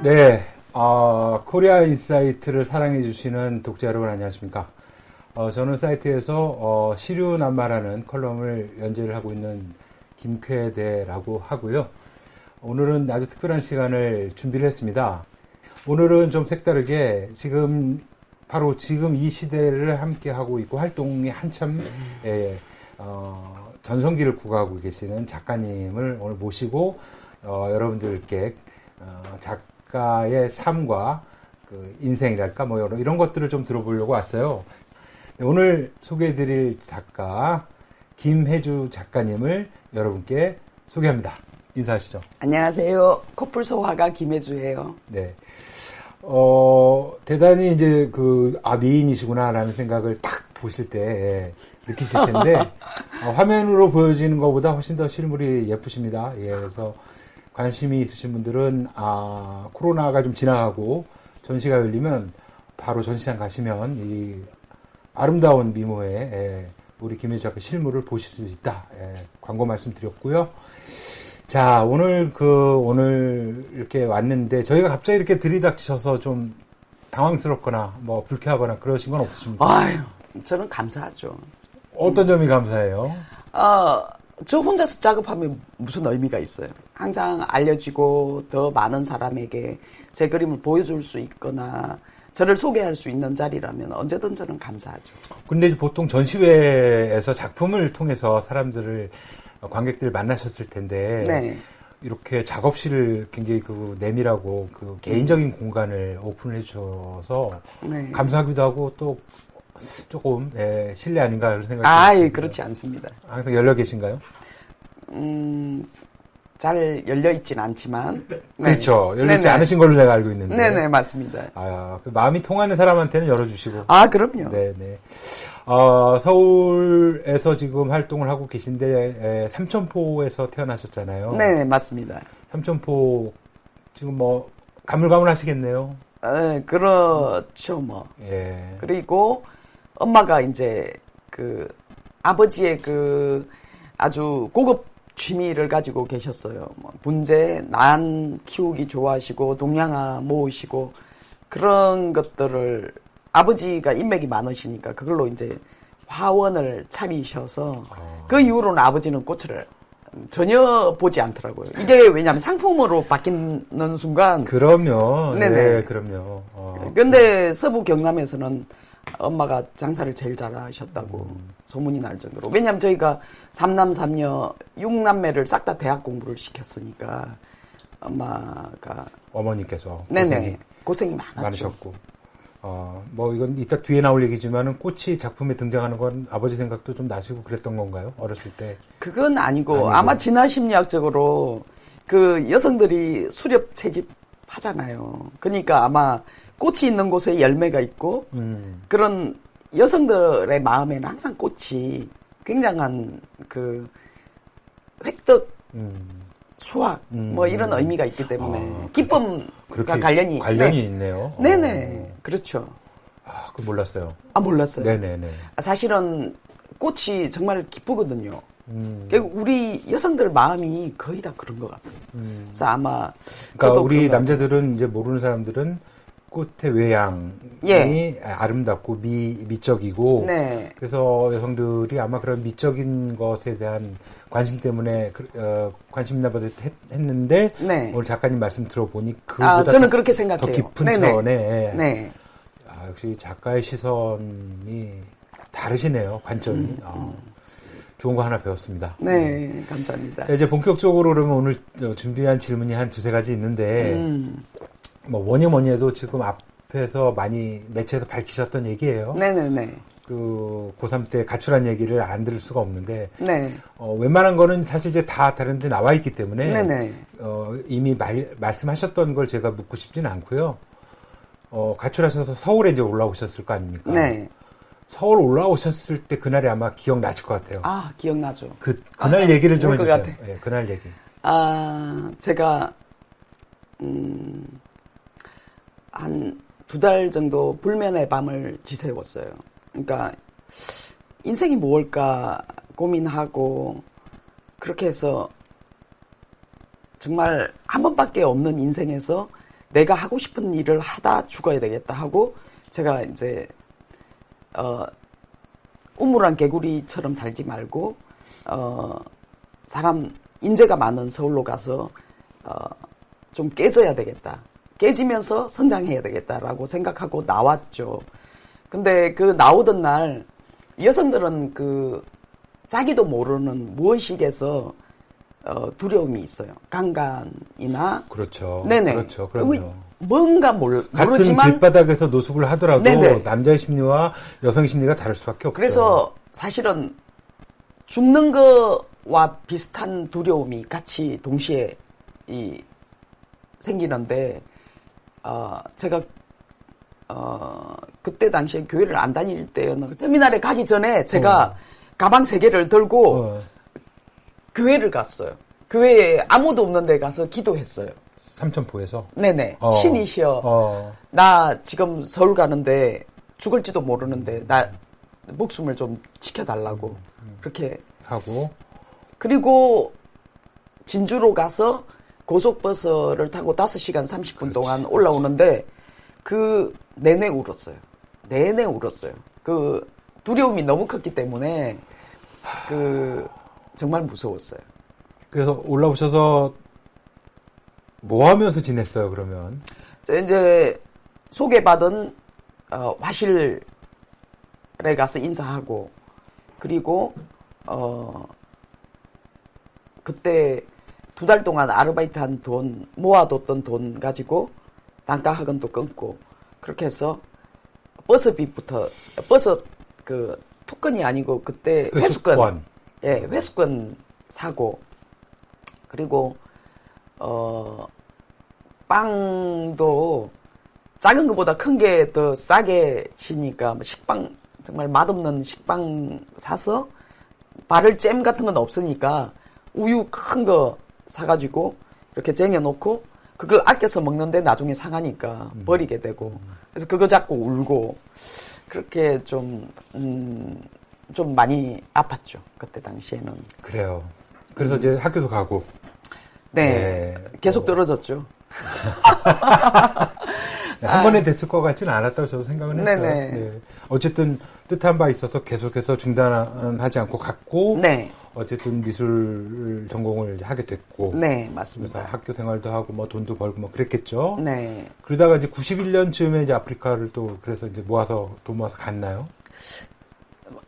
네, 어, 코리아 인사이트를 사랑해 주시는 독자 여러분 안녕하십니까. 어, 저는 사이트에서 어, 시류남말하는 컬럼을 연재를 하고 있는 김쾌대라고 하고요. 오늘은 아주 특별한 시간을 준비를 했습니다. 오늘은 좀 색다르게 지금 바로 지금 이 시대를 함께 하고 있고 활동이 한참 예, 어, 전성기를 구가하고 계시는 작가님을 오늘 모시고 어, 여러분들께 어, 작가의 삶과 그 인생이랄까 뭐 이런, 이런 것들을 좀 들어보려고 왔어요. 네, 오늘 소개해드릴 작가 김혜주 작가님을 여러분께 소개합니다. 인사하시죠. 안녕하세요. 커플 소화가 김혜주예요. 네. 어, 대단히 이제 그, 아, 미인이시구나라는 생각을 딱 보실 때 예, 느끼실 텐데, 어, 화면으로 보여지는 것보다 훨씬 더 실물이 예쁘십니다. 예, 그래서 관심이 있으신 분들은, 아, 코로나가 좀 지나가고 전시가 열리면 바로 전시장 가시면 이 아름다운 미모의 예, 우리 김혜주 작가 실물을 보실 수 있다. 예, 광고 말씀드렸고요. 자, 오늘 그, 오늘 이렇게 왔는데, 저희가 갑자기 이렇게 들이닥쳐서 좀 당황스럽거나, 뭐, 불쾌하거나 그러신 건 없으십니까? 아유, 저는 감사하죠. 어떤 점이 감사해요? 어, 저 혼자서 작업하면 무슨 의미가 있어요? 항상 알려지고 더 많은 사람에게 제 그림을 보여줄 수 있거나 저를 소개할 수 있는 자리라면 언제든 저는 감사하죠. 근데 보통 전시회에서 작품을 통해서 사람들을, 관객들을 만나셨을 텐데, 네. 이렇게 작업실을 굉장히 그 내밀하고 그 개인적인 공간을 오픈을 해주셔서 네. 감사하기도 하고 또 조금 예, 실례 아닌가 이런 생각이 아이, 듭니다. 그렇지 않습니다. 항상 열려 계신가요? 음, 잘 열려 있진 않지만. 네. 그렇죠. 열리지 네네. 않으신 걸로 내가 알고 있는데. 네 네, 맞습니다. 아, 그 마음이 통하는 사람한테는 열어주시고. 아, 그럼요. 네 네. 어, 서울에서 지금 활동을 하고 계신데, 에, 삼천포에서 태어나셨잖아요. 네, 맞습니다. 삼천포, 지금 뭐, 가물가물 하시겠네요. 에, 그렇죠, 뭐. 예. 그리고 엄마가 이제 그 아버지의 그 아주 고급 취미를 가지고 계셨어요. 뭐 문제, 난 키우기 좋아하시고 동양화 모으시고 그런 것들을 아버지가 인맥이 많으시니까 그걸로 이제 화원을 차리셔서 그 이후로는 아버지는 꽃을 전혀 보지 않더라고요. 이게 왜냐하면 상품으로 바뀌는 순간 그럼요. 네네. 네, 그럼요. 어. 근데 서부 경남에서는 엄마가 장사를 제일 잘하셨다고 음. 소문이 날 정도로. 왜냐하면 저희가 삼남 삼녀 육남매를 싹 다 대학 공부를 시켰으니까 엄마가 어머니께서 고생이 네네 고생이 많았죠. 많으셨고. 어, 뭐, 이건 이따 뒤에 나올 얘기지만은 꽃이 작품에 등장하는 건 아버지 생각도 좀 나시고 그랬던 건가요? 어렸을 때. 그건 아니고, 아니고. 아마 진화 심리학적으로 그 여성들이 수렵 채집 하잖아요. 그러니까 아마 꽃이 있는 곳에 열매가 있고 음. 그런 여성들의 마음에는 항상 꽃이 굉장한 그 획득, 음. 수확 음. 뭐 이런 의미가 있기 때문에 아, 기쁨과 관련이 관련이 네. 있네 요. 네네 어. 그렇죠. 아, 그 몰랐어요. 아 몰랐어요. 네네네. 사실은 꽃이 정말 기쁘거든요. 음. 결국 우리 여성들 마음이 거의 다 그런 것 같아요. 음. 그래서 아마 그러니까 우리 남자들은 이제 모르는 사람들은 꽃의 외양이 예. 아름답고 미, 미적이고 네. 그래서 여성들이 아마 그런 미적인 것에 대한 관심 때문에 그, 어, 관심 있나 보다 했, 했는데 네. 오늘 작가님 말씀 들어보니 그보다 아 저는 더, 그렇게 더 생각해요. 깊은 네네. 차원에 네. 아, 역시 작가의 시선이 다르시네요 관점이 아, 좋은 거 하나 배웠습니다. 네, 감사합니다. 자, 이제 본격적으로 그러면 오늘 어, 준비한 질문이 한 두세 가지 있는데 음. 뭐 뭐니 뭐니 해도 지금 앞에서 많이 매체에서 밝히셨던 얘기예요. 네네네. 그 고3 때 가출한 얘기를 안 들을 수가 없는데 네. 어, 웬만한 거는 사실 이제 다 다른 데 나와 있기 때문에 네네. 어, 이미 말, 말씀하셨던 걸 제가 묻고 싶지는 않고요. 어, 가출하셔서 서울에 이제 올라오셨을 거 아닙니까? 네. 서울 올라오셨을 때 그날이 아마 기억나실 것 같아요. 아, 기억나죠. 그, 그날 아, 얘기를 좀 해주세요. 예, 그날 얘기. 아, 제가, 음, 한 두 달 정도 불면의 밤을 지새웠어요. 그러니까, 인생이 뭘까 고민하고, 그렇게 해서, 정말 한 번밖에 없는 인생에서 내가 하고 싶은 일을 하다 죽어야 되겠다 하고 제가 이제 어 우물한 개구리처럼 살지 말고 어 사람 인재가 많은 서울로 가서 어 좀 깨져야 되겠다. 깨지면서 성장해야 되겠다라고 생각하고 나왔죠. 근데 그 나오던 날 여성들은 그 자기도 모르는 무의식에서 어, 두려움이 있어요. 강간이나 그렇죠. 네네. 그렇죠. 그럼요. 뭔가 몰, 같은 모르지만 길바닥에서 노숙을 하더라도 네네. 남자의 심리와 여성의 심리가 다를 수밖에 없죠. 그래서 사실은 죽는 거와 비슷한 두려움이 같이 동시에 이 생기는데 어 제가 어 그때 당시에 교회를 안 다닐 때였는 터미널에 가기 전에 제가 가방 세 개를 들고 어, 교회를 갔어요. 교회에 아무도 없는 데 가서 기도했어요. 삼천포에서 네네. 어. 신이시여. 어, 나 지금 서울 가는데 죽을지도 모르는데 나 목숨을 좀 지켜달라고 그렇게 하고 그리고 진주로 가서 고속버스를 타고 5시간 30분 동안 올라오는데 그 내내 울었어요. 내내 울었어요. 그 두려움이 너무 컸기 때문에 그 정말 무서웠어요. 그래서 올라오셔서 뭐 하면서 지냈어요? 그러면 저 이제 소개받은 어, 화실에 가서 인사하고 그리고 어 그때 두 달 동안 아르바이트 한 돈 모아뒀던 돈 가지고 단가 학원도 끊고 그렇게 해서 버스비부터 버스 그 토큰이 아니고 그때 회수권 회수권. 예 회수권 사고 그리고 어 빵도 작은 것보다 큰 게 더 싸게 치니까 뭐 식빵 정말 맛없는 식빵 사서 바를 잼 같은 건 없으니까 우유 큰 거 사가지고 이렇게 쟁여놓고 그걸 아껴서 먹는데 나중에 상하니까 버리게 되고 그래서 그거 잡고 울고 그렇게 좀, 음, 좀 많이 아팠죠. 그때 당시에는. 그래요. 그래서 이제 학교도 가고 네. 네. 계속 떨어졌죠. 한 번에 됐을 것 같지는 않았다고 저도 생각은 했어요. 아. 네. 어쨌든 뜻한 바 있어서 계속해서 중단하지 않고 갔고 네. 어쨌든 미술 전공을 하게 됐고 네, 맞습니다. 학교 생활도 하고 뭐 돈도 벌고 뭐 그랬겠죠. 네. 그러다가 이제 91년 쯤에 이제 아프리카를 또 그래서 이제 모아서 돈 모아서 갔나요?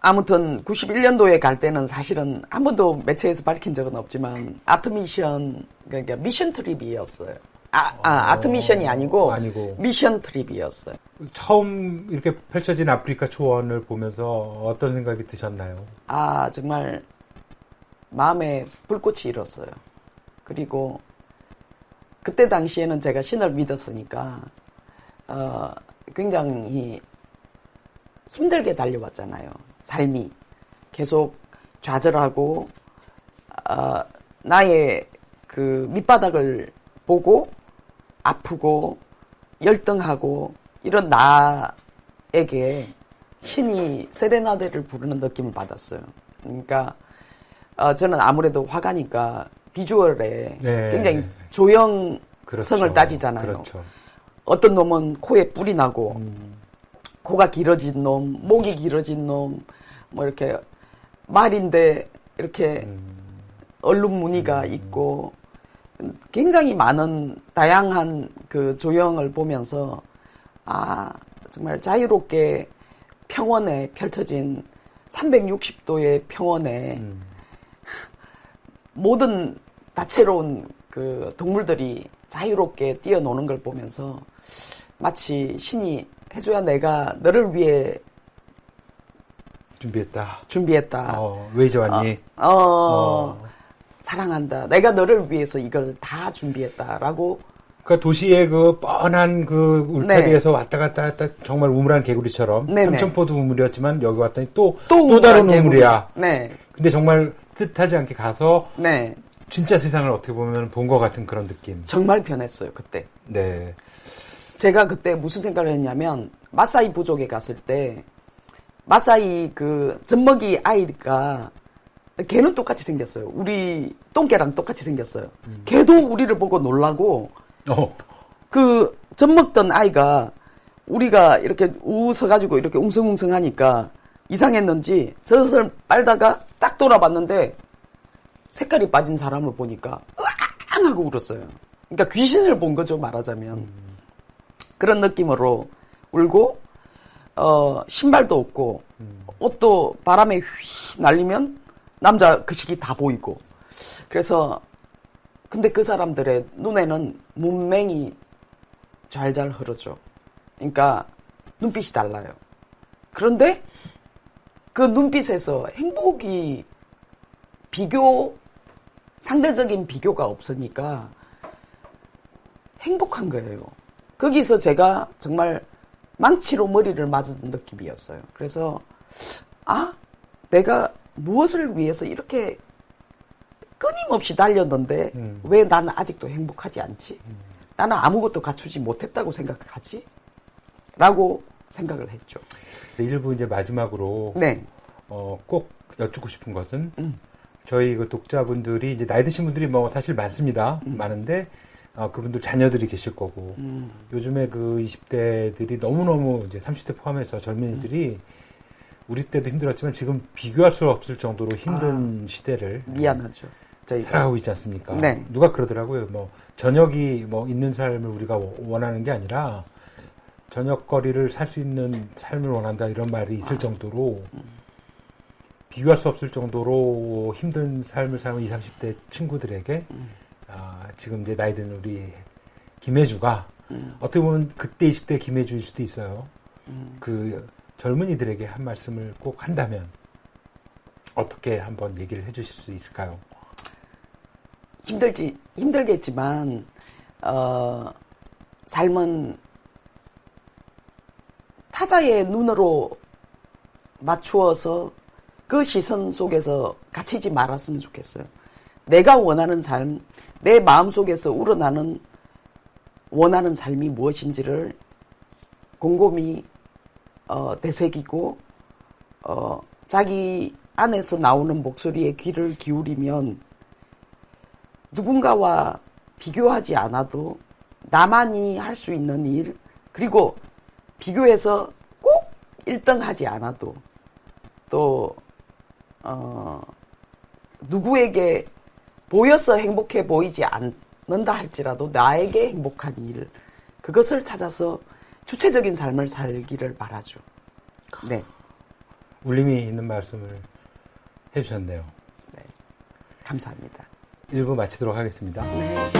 아무튼 91년도에 갈 때는 사실은 한 번도 매체에서 밝힌 적은 없지만 아트 미션 그러니까 미션 트립이었어요. 아, 아 아트 미션이 아니고, 아니고. 미션 트립이었어요. 처음 이렇게 펼쳐진 아프리카 초원을 보면서 어떤 생각이 드셨나요? 아 정말 마음에 불꽃이 일었어요. 그리고 그때 당시에는 제가 신을 믿었으니까 어, 굉장히 힘들게 달려왔잖아요. 삶이 계속 좌절하고 어, 나의 그 밑바닥을 보고 아프고 열등하고 이런 나에게 신이 세레나데를 부르는 느낌을 받았어요. 그러니까 어, 저는 아무래도 화가니까 비주얼에 네. 굉장히 조형성을 그렇죠. 따지잖아요. 그렇죠. 어떤 놈은 코에 뿔이 나고 음. 코가 길어진 놈, 목이 길어진 놈, 뭐 이렇게 말인데 이렇게 음. 얼룩 무늬가 있고 굉장히 많은 다양한 그 조형을 보면서 아 정말 자유롭게 평원에 펼쳐진 360도의 평원에 음. 모든 다채로운 그 동물들이 자유롭게 뛰어노는 걸 보면서 마치 신이 해줘야 내가 너를 위해 준비했다. 준비했다. 어, 왜 이제 왔니? 어, 어. 사랑한다. 내가 너를 위해서 이걸 다 준비했다라고. 그러니까 도시의 그 뻔한 그 울타리에서 왔다 갔다 했다 정말 우물한 개구리처럼 네. 삼천포도 우물이었지만 여기 왔더니 또 또, 또 다른 우물이야. 네, 근데 정말 뜻하지 않게 가서 네. 진짜 세상을 어떻게 보면 본 것 같은 그런 느낌. 정말 변했어요, 그때. 네. 제가 그때 무슨 생각을 했냐면, 마사이 부족에 갔을 때, 마사이 그 젖먹이 아이가, 걔는 똑같이 생겼어요. 우리 똥개랑 똑같이 생겼어요. 걔도 우리를 보고 놀라고, 어. 그 젖 먹던 아이가 우리가 이렇게 웃어가지고 이렇게 웅성웅성 하니까 이상했는지 젖을 빨다가 딱 돌아봤는데 색깔이 빠진 사람을 보니까 으앙 하고 울었어요. 그러니까 귀신을 본 거죠 말하자면 그런 느낌으로 울고 어 신발도 없고 옷도 바람에 휘 날리면 남자 그 시기 다 보이고 그래서 근데 그 사람들의 눈에는 문맹이 잘잘 흐르죠. 그러니까 눈빛이 달라요. 그런데 그 눈빛에서 행복이 비교 상대적인 비교가 없으니까 행복한 거예요. 거기서 제가 정말 망치로 머리를 맞은 느낌이었어요. 그래서 아 내가 무엇을 위해서 이렇게 끊임없이 달렸는데 음. 왜 나는 아직도 행복하지 않지? 나는 아무것도 갖추지 못했다고 생각하지? 라고 생각을 했죠. 일부 이제 마지막으로 네. 어, 꼭 여쭙고 싶은 것은 음. 저희 그 독자분들이 이제 나이 드신 분들이 뭐 사실 많습니다. 음. 많은데 어, 그분들 자녀들이 계실 거고 음. 요즘에 그 20대들이 너무너무 이제 30대 포함해서 젊은이들이 우리 때도 힘들었지만 지금 비교할 수 없을 정도로 힘든 시대를 미안하죠. 저희가. 살아가고 있지 않습니까? 네. 누가 그러더라고요. 뭐 저녁이 뭐 있는 삶을 우리가 원하는 게 아니라 저녁거리를 살 수 있는 삶을 원한다 이런 말이 있을 정도로 비교할 수 없을 정도로 힘든 삶을 사는 20, 30대 친구들에게 아, 지금 이제 나이 든 우리 김혜주가 어떻게 보면 그때 20대 김혜주일 수도 있어요. 그 젊은이들에게 한 말씀을 꼭 한다면 어떻게 한번 얘기를 해주실 수 있을까요? 힘들지, 힘들겠지만, 어, 삶은 타자의 눈으로 맞추어서 그 시선 속에서 갇히지 말았으면 좋겠어요. 내가 원하는 삶, 내 마음 속에서 우러나는 원하는 삶이 무엇인지를 곰곰이 어, 되새기고 어, 자기 안에서 나오는 목소리에 귀를 기울이면 누군가와 비교하지 않아도 나만이 할 수 있는 일, 그리고 비교해서 꼭 1등 하지 않아도 또, 어, 누구에게 보여서 행복해 보이지 않는다 할지라도 나에게 행복한 일, 그것을 찾아서 주체적인 삶을 살기를 바라죠. 네. 울림이 있는 말씀을 해주셨네요. 감사합니다. 일부 마치도록 하겠습니다. 네.